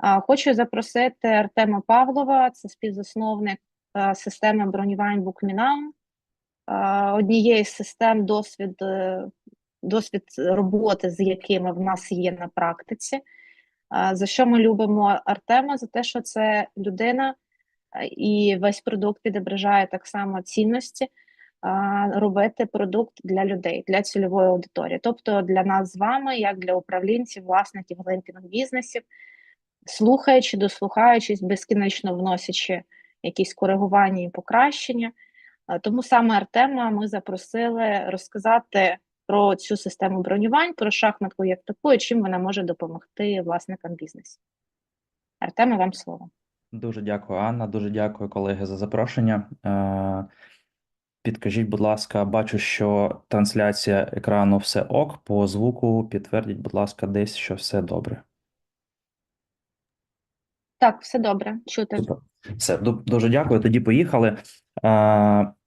Хочу запросити Артема Павлова, це співзасновник е, системи бронювань Букмінам, однієї з систем досвід, е, досвід роботи, з якими в нас є на практиці. За що ми любимо Артема? За те, що це людина е, і весь продукт відображає так само цінності. Робити продукт для людей, для цільової аудиторії, тобто для нас з вами, як для управлінців, власників глемпінг бізнесів, слухаючи, дослухаючись, безкінечно вносячи якісь коригування і покращення. Тому саме Артема ми запросили розказати про цю систему бронювань, про шахматку як таку, і чим вона може допомогти власникам бізнесу. Артеме, вам слово. Дуже дякую, Анна. Дуже дякую, колеги, за запрошення. Е, Підкажіть, будь ласка, бачу, що трансляція екрану все ок. По звуку підтвердіть, будь ласка, десь, що все добре. Так, все добре, чути. Все, дуже дякую. Тоді поїхали.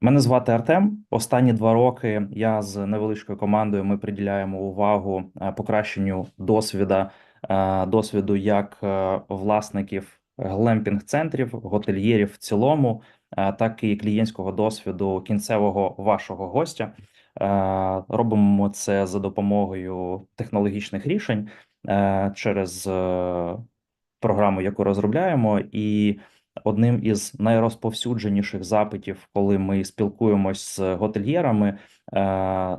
Мене звати Артем. Останні два роки я з невеличкою командою ми приділяємо увагу е, покращенню досвіда, е, досвіду як е, власників глемпінг-центрів, готельєрів в цілому, так і клієнтського досвіду кінцевого вашого гостя. Робимо це за допомогою технологічних рішень через програму, яку розробляємо, і одним із найрозповсюдженіших запитів, коли ми спілкуємось з готельєрами, е,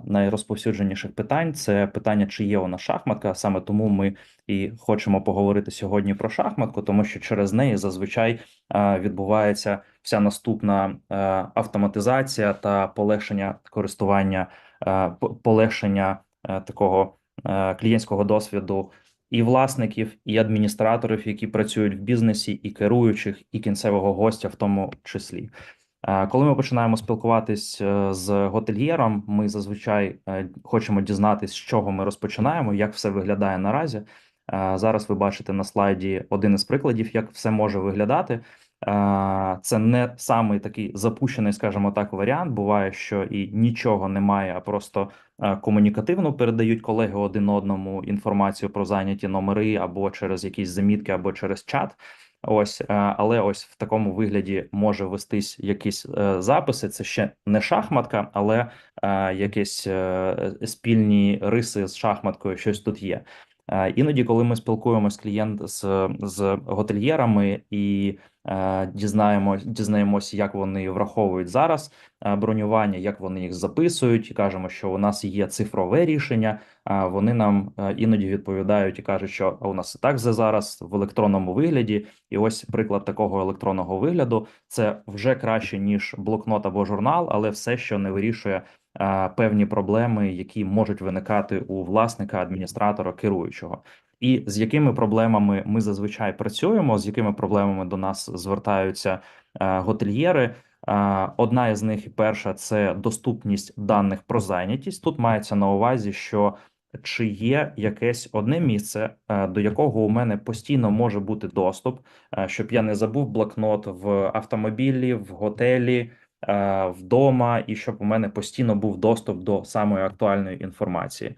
найрозповсюдженіших питань це питання, чи є нас шахматка. Саме тому ми і хочемо поговорити сьогодні про шахматку, тому що через неї зазвичай е, відбувається вся наступна е, автоматизація та полегшення користування, полегшення такого клієнтського досвіду і власників, і адміністраторів, які працюють в бізнесі, і керуючих, і кінцевого гостя, в тому числі. Коли ми починаємо спілкуватись е, з готельєром, ми зазвичай е, хочемо дізнатись, з чого ми розпочинаємо, як все виглядає наразі. Зараз ви бачите на слайді один із прикладів, як все може виглядати. Е, Це не самий такий запущений, скажімо так, варіант. Буває, що і нічого немає, а просто е, комунікативно передають колеги один одному інформацію про зайняті номери або через якісь замітки, або через чат. Ось, е, але ось в такому вигляді може вестись якісь записи. Це ще не шахматка, але якісь спільні риси з шахматкою, щось тут є. Іноді, коли ми спілкуємося з клієнт з, з готельєрами і е, дізнаємось, дізнаємося, як вони враховують зараз е, бронювання, як вони їх записують, і кажемо, що у нас є цифрове рішення. А вони нам е, іноді відповідають і кажуть, що у нас і так зараз в електронному вигляді. І ось приклад такого електронного вигляду це вже краще ніж блокнот або журнал, але все, що не вирішує е, певні проблеми, які можуть виникати у власника, адміністратора, керуючого. І з якими проблемами ми зазвичай працюємо, з якими проблемами до нас звертаються е, готельєри. Е, Одна із них перша це доступність даних про зайнятість. Тут мається на увазі, що чи є якесь одне місце, е, до якого у мене постійно може бути доступ, щоб я не забув блокнот в автомобілі, в готелі, вдома, і щоб у мене постійно був доступ до самої актуальної інформації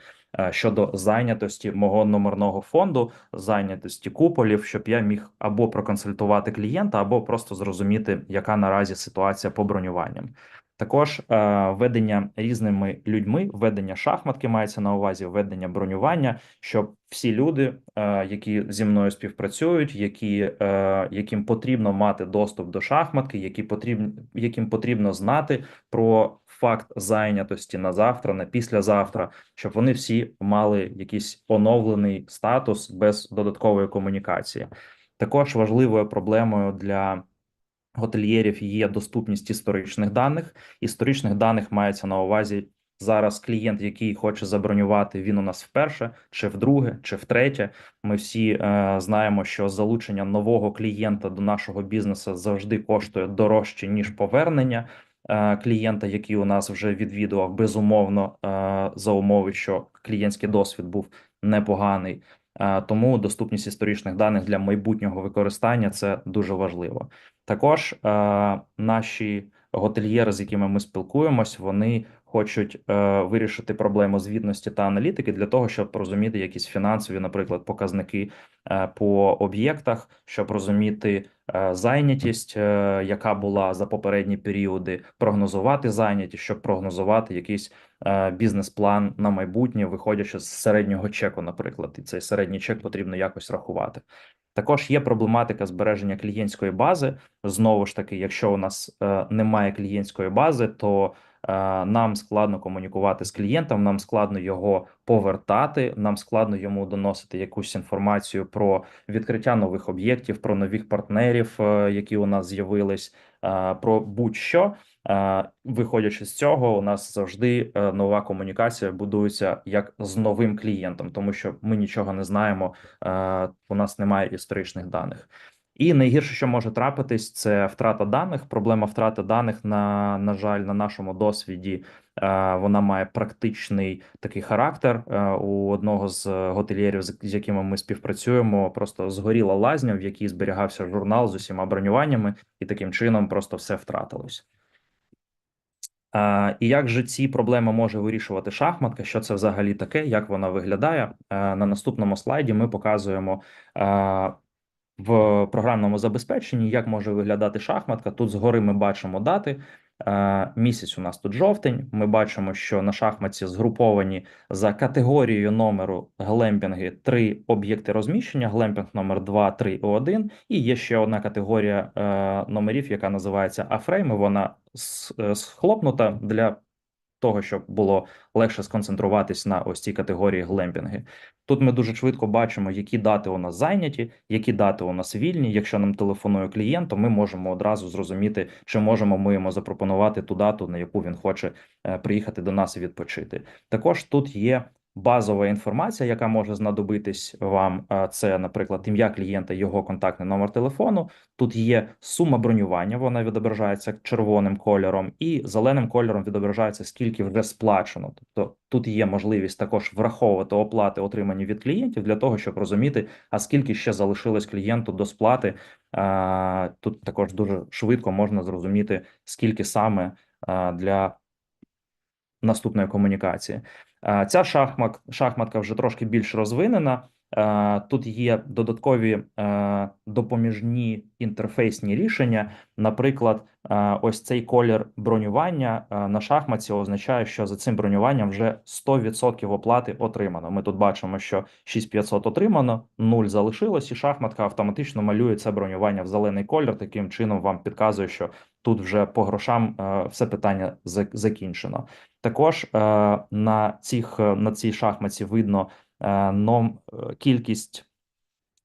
щодо зайнятості мого номерного фонду, зайнятості куполів, щоб я міг або проконсультувати клієнта, або просто зрозуміти, яка наразі ситуація по бронюванням. Також е, ведення різними людьми, ведення шахматки мається на увазі, ведення бронювання, щоб всі люди, е, які зі мною співпрацюють, які, е, яким потрібно мати доступ до шахматки, які потрібно, яким потрібно знати про факт зайнятості на завтра, на післязавтра, щоб вони всі мали якийсь оновлений статус без додаткової комунікації. Також важливою проблемою для готельєрів є доступність історичних даних. Історичних даних мається на увазі зараз клієнт, який хоче забронювати, він у нас вперше, чи вдруге, чи втретє. Ми всі е, знаємо, що залучення нового клієнта до нашого бізнесу завжди коштує дорожче ніж повернення. Е, Клієнта, який у нас вже відвідував, безумовно, е, за умови, що клієнтський досвід був непоганий. Е, Тому доступність історичних даних для майбутнього використання це дуже важливо. Також наші готельєри, з якими ми спілкуємось, вони хочуть е, вирішити проблему звітності та аналітики для того, щоб розуміти якісь фінансові, наприклад, показники е, по об'єктах, щоб розуміти е, зайнятість, е, яка була за попередні періоди, прогнозувати зайнятість, щоб прогнозувати якийсь е, бізнес-план на майбутнє, виходячи з середнього чеку, наприклад, і цей середній чек потрібно якось рахувати. Також є проблематика збереження клієнтської бази. Знову ж таки, якщо у нас е, немає клієнтської бази, то нам складно комунікувати з клієнтом, нам складно його повертати, нам складно йому доносити якусь інформацію про відкриття нових об'єктів, про нових партнерів, е, які у нас з'явились, е, про будь-що. Е, Виходячи з цього, у нас завжди е, нова комунікація будується як з новим клієнтом, тому що ми нічого не знаємо, е, у нас немає історичних даних. І найгірше, що може трапитись, це втрата даних. Проблема втрати даних на, на жаль, на нашому досвіді. е, Вона має практичний такий характер. Е, У одного з готельєрів, з якими ми співпрацюємо, просто згоріла лазня, в якій зберігався журнал з усіма бронюваннями, і таким чином просто все втратилось. Е, І як же ці проблеми може вирішувати шахматка? Що це взагалі таке? Як вона виглядає? На наступному слайді ми показуємо в програмному забезпеченні, як може виглядати шахматка. Тут згори ми бачимо дати. Е, Місяць у нас тут жовтень. Ми бачимо, що на шахматці згруповані за категорією номеру глемпінги три об'єкти розміщення: глемпінг номер 2, 3 і 1. І є ще одна категорія е, номерів, яка називається афрейми. Вона е, схлопнута для того, щоб було легше сконцентруватись на ось цій категорії глемпінги. Тут ми дуже швидко бачимо, які дати у нас зайняті, які дати у нас вільні. Якщо нам телефонує клієнт, то ми можемо одразу зрозуміти, чи можемо ми йому запропонувати ту дату, на яку він хоче е, приїхати до нас і відпочити. Також тут є базова інформація, яка може знадобитись вам. Це, наприклад, ім'я клієнта, його контактний номер телефону. Тут є сума бронювання, вона відображається червоним кольором, і зеленим кольором відображається скільки вже сплачено. Тобто тут є можливість також враховувати оплати, отримані від клієнтів, для того, щоб розуміти, а скільки ще залишилось клієнту до сплати. Тут також дуже швидко можна зрозуміти, скільки саме для наступної комунікації. Е, Ця шахмат, шахматка вже трошки більш розвинена. Е, Тут є додаткові е, допоміжні інтерфейсні рішення. Наприклад, е, ось цей колір бронювання на шахматці означає, що за цим бронюванням вже 100% оплати отримано. Ми тут бачимо, що 6500 отримано, 0 залишилось, і шахматка автоматично малює це бронювання в зелений колір. Таким чином вам підказує, що тут вже по грошам все питання закінчено. Також на цих на цій шахматці видно кількість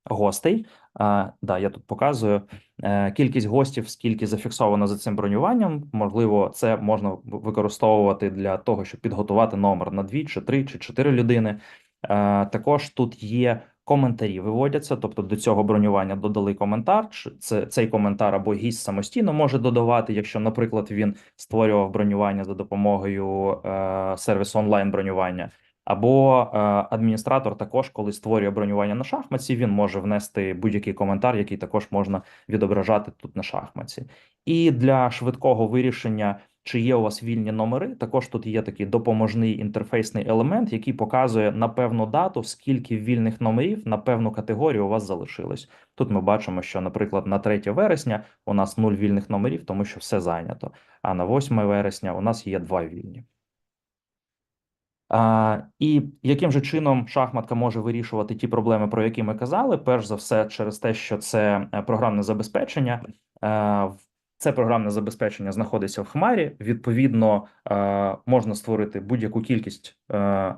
гостей. Е, да, я тут показую е, кількість гостів, скільки зафіксовано за цим бронюванням. Можливо, це можна використовувати для того, щоб підготувати номер на дві, чи три, чи чотири людини. Е, також тут є коментарі, виводяться, тобто до цього бронювання додали коментар. Це цей коментар або гість самостійно може додавати, якщо, наприклад, він створював бронювання за допомогою е, сервісу онлайн бронювання. Або е, адміністратор також, коли створює бронювання на шахматці, він може внести будь-який коментар, який також можна відображати тут на шахматці. І для швидкого вирішення, чи є у вас вільні номери, також тут є такий допоможний інтерфейсний елемент, який показує на певну дату, скільки вільних номерів на певну категорію у вас залишилось. Тут ми бачимо, що, наприклад, на 3 вересня у нас 0 вільних номерів, тому що все зайнято. А на 8 вересня у нас є 2 вільні. І яким же чином шахматка може вирішувати ті проблеми, про які ми казали? Перш за все, через те, що це е, програмне забезпечення. Е, Це програмне забезпечення знаходиться в Хмарі. Відповідно, е, можна створити будь-яку кількість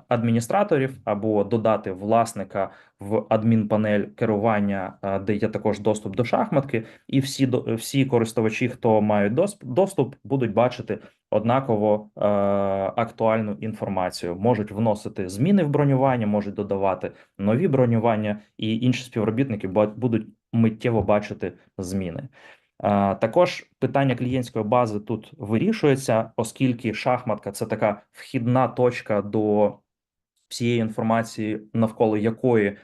адміністраторів або додати власника в адмінпанель керування, де є також доступ до шахматки, і всі всі користувачі, хто мають доступ, будуть бачити однаково актуальну інформацію. Можуть вносити зміни в бронювання, можуть додавати нові бронювання, і інші співробітники будуть миттєво бачити зміни. Також питання клієнтської бази тут вирішується, оскільки шахматка це така вхідна точка до всієї інформації, навколо якої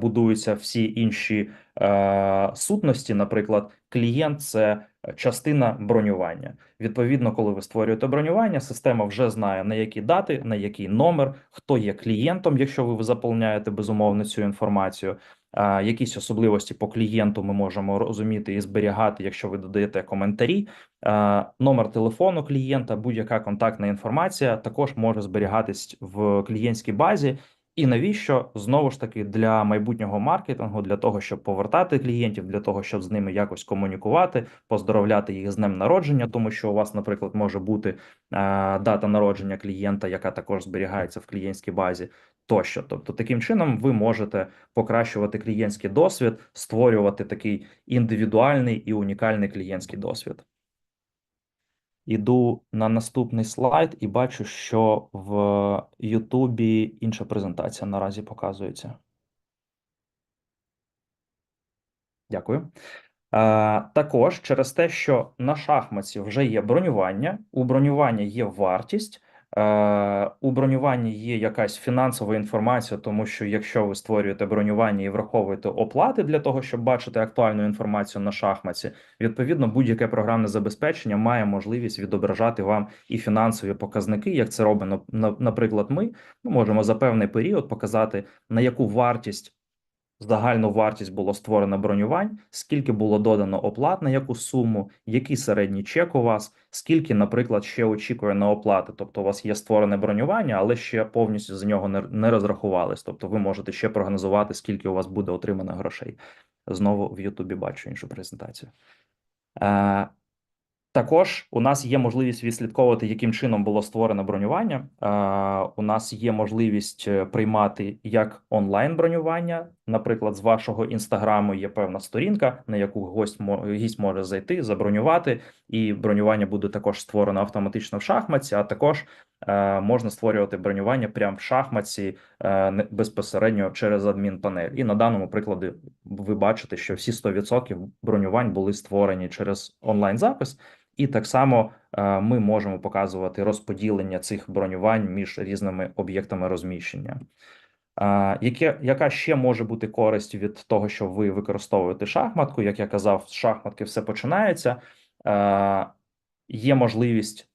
будуються всі інші е, сутності. Наприклад, клієнт це частина бронювання. Відповідно, коли ви створюєте бронювання, система вже знає на які дати, на який номер, хто є клієнтом, якщо ви заповняєте безумовно цю інформацію. Якісь особливості по клієнту ми можемо розуміти і зберігати, якщо ви додаєте коментарі. Номер телефону клієнта, будь-яка контактна інформація також може зберігатись в клієнтській базі. І навіщо знову ж таки для майбутнього маркетингу, для того, щоб повертати клієнтів, для того, щоб з ними якось комунікувати, поздоровляти їх з днем народження, тому що у вас, наприклад, може бути е, дата народження клієнта, яка також зберігається в клієнтській базі, тощо. Тобто, таким чином ви можете покращувати клієнтський досвід, створювати такий індивідуальний і унікальний клієнтський досвід. Іду на наступний слайд і бачу, що в Ютубі інша презентація наразі показується. Дякую. Е, Також через те, що на шахматці вже є бронювання, у бронювання є вартість. Е, У бронюванні є якась фінансова інформація, тому що якщо ви створюєте бронювання і враховуєте оплати для того, щоб бачити актуальну інформацію на шахматці, відповідно будь-яке програмне забезпечення має можливість відображати вам і фінансові показники, як це робимо на- наприклад. Ми ми можемо за певний період показати на яку вартість. Загальну вартість було створено бронювань, скільки було додано оплат на яку суму, який середній чек у вас, скільки, наприклад, ще очікує на оплати. Тобто, у вас є створене бронювання, але ще повністю за нього не, не розрахувались. Тобто, ви можете ще прогнозувати, скільки у вас буде отримано грошей. Знову в Ютубі бачу іншу презентацію. Е, також у нас є можливість відслідковувати, яким чином було створено бронювання. Е, У нас є можливість е, приймати як онлайн бронювання. Наприклад, з вашого інстаграму є певна сторінка, на яку гость гість може зайти, забронювати, і бронювання буде також створено автоматично в шахматці. А також е, можна створювати бронювання прямо в шахматці е, безпосередньо через адмінпанель. І на даному прикладі ви бачите, що всі 100% бронювань були створені через онлайн запис. І так само е, ми можемо показувати розподілення цих бронювань між різними об'єктами розміщення. Яке, яка ще може бути користь від того, що ви використовуєте шахматку? Як я казав, з шахматки все починається. Є можливість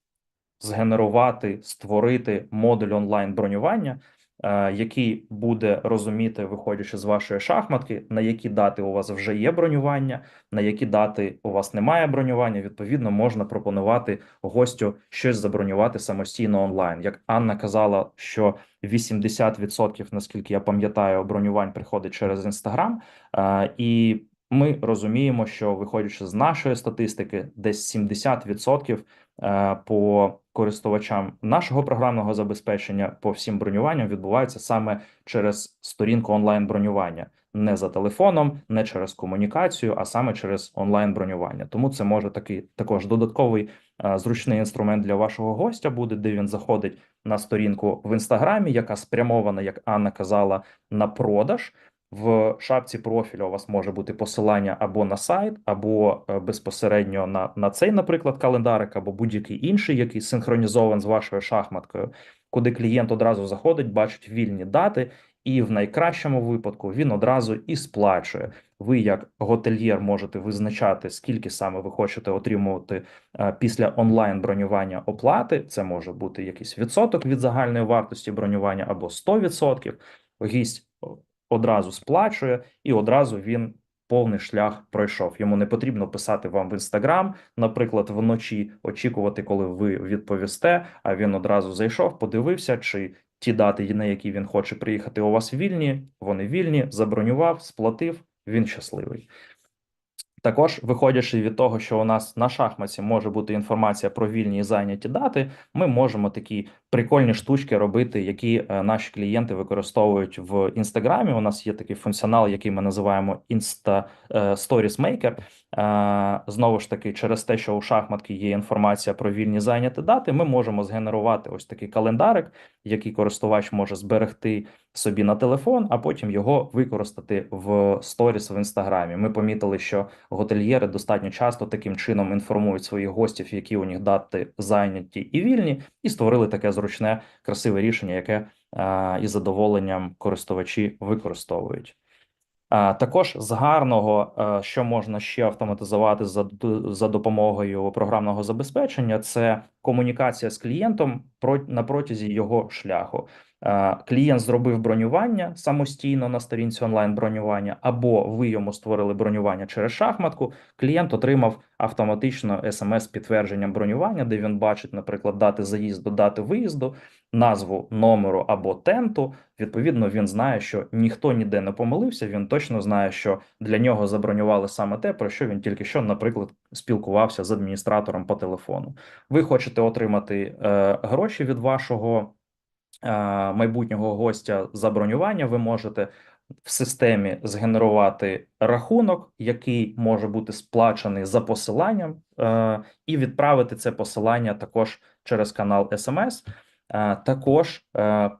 згенерувати, створити модуль онлайн бронювання, який буде розуміти, виходячи з вашої шахматки, на які дати у вас вже є бронювання, на які дати у вас немає бронювання. Відповідно, можна пропонувати гостю щось забронювати самостійно онлайн. Як Анна казала, що 80%, наскільки я пам'ятаю, бронювань приходить через інстаграм, і ми розуміємо, що виходячи з нашої статистики, десь 70% е, по користувачам нашого програмного забезпечення по всім бронюванням відбувається саме через сторінку онлайн бронювання, не за телефоном, не через комунікацію, а саме через онлайн бронювання. Тому це може такий також додатковий е, зручний інструмент для вашого гостя буде, де він заходить на сторінку в інстаграмі, яка спрямована, як Анна казала, на продаж. В шапці профіля у вас може бути посилання або на сайт, або е, безпосередньо на, на цей, наприклад, календарик, або будь-який інший, який синхронізований з вашою шахматкою, куди клієнт одразу заходить, бачить вільні дати, і в найкращому випадку він одразу і сплачує. Ви, як готельєр, можете визначати, скільки саме ви хочете отримувати е, після онлайн бронювання оплати. Це може бути якийсь відсоток від загальної вартості бронювання або 100%. Гість одразу сплачує, і одразу він повний шлях пройшов. Йому не потрібно писати вам в інстаграм, наприклад, вночі очікувати, коли ви відповісте. А він одразу зайшов, подивився, чи ті дати, на які він хоче приїхати, у вас вільні. Вони вільні, забронював, сплатив. Він щасливий. Також, виходячи від того, що у нас на шахматі може бути інформація про вільні і зайняті дати, ми можемо такі прикольні штучки робити, які е, наші клієнти використовують в інстаграмі. У нас є такий функціонал, який ми називаємо Insta е, Stories Maker. Е, Знову ж таки, через те, що у шахматки є інформація про вільні зайняті дати, ми можемо згенерувати ось такий календарик, який користувач може зберегти собі на телефон, а потім його використати в сторіс в інстаграмі. Ми помітили, що готельєри достатньо часто таким чином інформують своїх гостів, які у них дати зайняті і вільні, і створили таке зручне, красиве рішення, яке із задоволенням користувачі використовують. А, Також з гарного, е, що можна ще автоматизувати за, за допомогою програмного забезпечення, це комунікація з клієнтом на протязі його шляху. Е, Клієнт зробив бронювання самостійно на сторінці онлайн бронювання, або ви йому створили бронювання через шахматку. Клієнт отримав автоматично смс підтвердженням бронювання, де він бачить, наприклад, дати заїзду, дати виїзду, назву номеру або тенту. Відповідно, він знає, що ніхто ніде не помилився. Він точно знає, що для нього забронювали саме те, про що він тільки що, наприклад, спілкувався з адміністратором по телефону. Ви хочете отримати е, гроші від вашого е, майбутнього гостя за бронювання. Ви можете в системі згенерувати рахунок, який може бути сплачений за посиланням, е, і відправити це посилання також через канал SMS. Також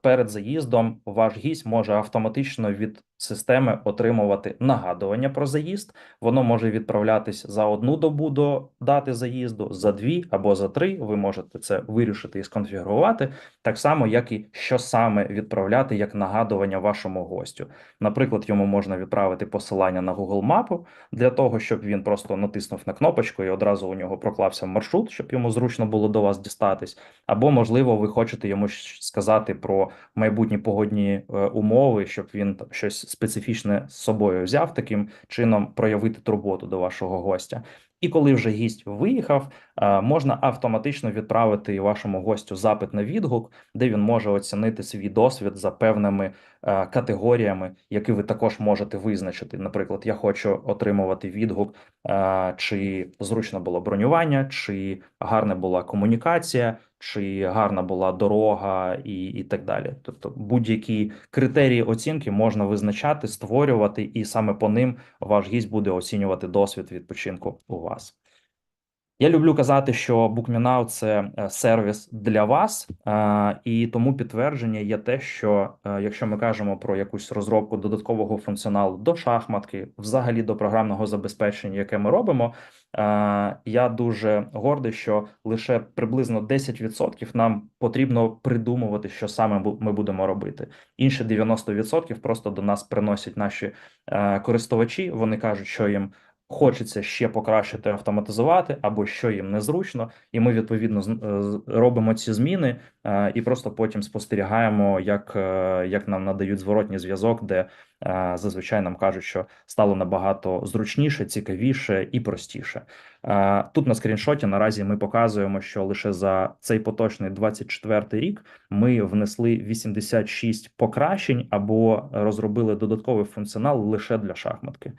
перед заїздом ваш гість може автоматично від системи отримувати нагадування про заїзд. Воно може відправлятись за одну добу до дати заїзду, за дві або за три. Ви можете це вирішити і сконфігурувати, так само, як і що саме відправляти як нагадування вашому гостю. Наприклад, йому можна відправити посилання на Google мапу для того, щоб він просто натиснув на кнопочку і одразу у нього проклався маршрут, щоб йому зручно було до вас дістатись. Або, можливо, ви хочете йому щ- сказати про майбутні погодні е, умови, щоб він там щось специфічне з собою взяв, таким чином проявити турботу до вашого гостя. І коли вже гість виїхав, е, можна автоматично відправити вашому гостю запит на відгук, де він може оцінити свій досвід за певними е, категоріями, які ви також можете визначити. Наприклад, я хочу отримувати відгук, чи зручно було бронювання, чи гарна була комунікація, чи гарна була дорога, і, і так далі. Тобто, будь-які критерії оцінки можна визначати, створювати, і саме по ним ваш гість буде оцінювати досвід відпочинку у вас. Я люблю казати, що BookMeNow – це е, сервіс для вас, е, і тому підтвердження є те, що е, якщо ми кажемо про якусь розробку додаткового функціоналу до шахматки, взагалі до програмного забезпечення, яке ми робимо, я дуже гордий, що лише приблизно 10% нам потрібно придумувати, що саме ми будемо робити. Інші 90% просто до нас приносять наші користувачі. Вони кажуть, що їм хочеться ще покращити, автоматизувати, або що їм незручно, і ми відповідно е, робимо ці зміни е, і просто потім спостерігаємо, як, е, як нам надають зворотній зв'язок, де зазвичай нам кажуть, що стало набагато зручніше, цікавіше і простіше. Тут на скріншоті наразі ми показуємо, що лише за цей поточний 24 рік ми внесли 86 покращень або розробили додатковий функціонал лише для шахматки.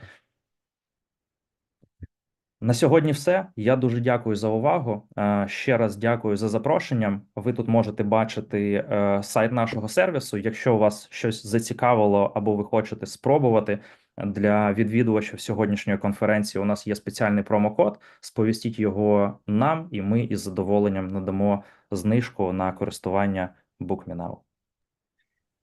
На сьогодні все. Я дуже дякую за увагу. Е, Ще раз дякую за запрошення. Ви тут можете бачити е, сайт нашого сервісу. Якщо вас щось зацікавило або ви хочете спробувати для відвідувачів сьогоднішньої конференції, у нас є спеціальний промокод. Сповістіть його нам, і ми із задоволенням надамо знижку на користування BookMeNow.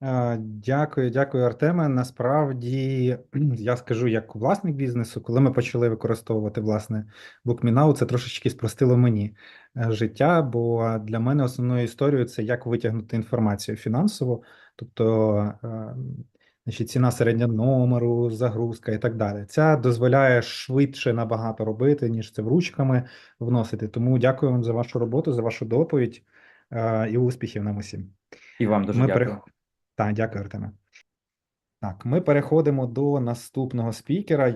Е, Дякую, дякую, Артеме. Насправді, я скажу, як власник бізнесу, коли ми почали використовувати власне BookMeNow, це трошечки спростило мені е, життя, бо для мене основною історією це як витягнути інформацію фінансово, тобто е, значить, ціна середнього номеру, загрузка і так далі. Ця дозволяє швидше набагато робити, ніж це ручками вносити. Тому дякую вам за вашу роботу, за вашу доповідь і успіхів нам усім. І вам дуже Ми дякую. перех- Так, дякую, Артеме. Так, ми переходимо до наступного спікера.